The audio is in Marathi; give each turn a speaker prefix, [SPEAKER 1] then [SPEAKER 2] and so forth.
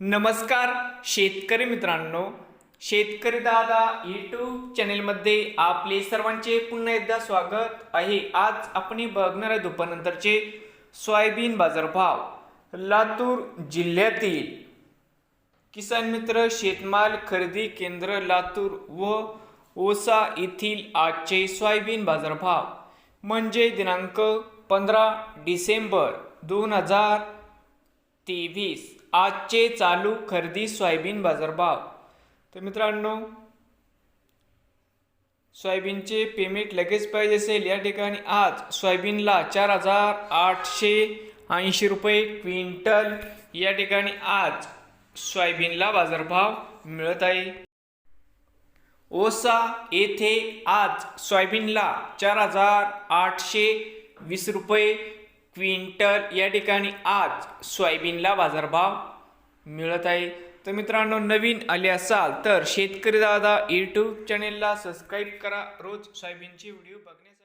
[SPEAKER 1] नमस्कार शेतकरी मित्रांनो. शेतकरी दादा यूट्यूब चॅनेलमध्ये आपले सर्वांचे पुन्हा एकदा स्वागत आहे. आज आपण बघणार आहे दुपारनंतरचे सोयाबीन बाजारभाव. लातूर जिल्ह्यातील किसान मित्र शेतमाल खरेदी केंद्र लातूर व ओसा येथील आजचे सोयाबीन बाजारभाव. म्हणजे दिनांक पंधरा डिसेंबर दोन हजार तेवीस. आजचे चालू खरेदी सोयाबीन बाजारभाव तर मित्रांनो सोयाबीनचे पेमेंट लगेच पाहिजे असेल या ठिकाणी. आज सोयाबीनला चार हजार आठशे ऐंशी रुपये क्विंटल या ठिकाणी आज सोयाबीनला बाजारभाव मिळत आहे. ओसा येथे आज सोयाबीनला चार हजार आठशे वीस रुपये क्विंटल या ठिकाणी आज सोयाबीनला बाजारभाव मिळत आहे. तर मित्रांनो नवीन आले असाल तर शेतकरी दादा यूट्यूब चॅनेलला सबस्क्राईब करा. रोज सोयाबीनचे व्हिडिओ बघण्यासाठी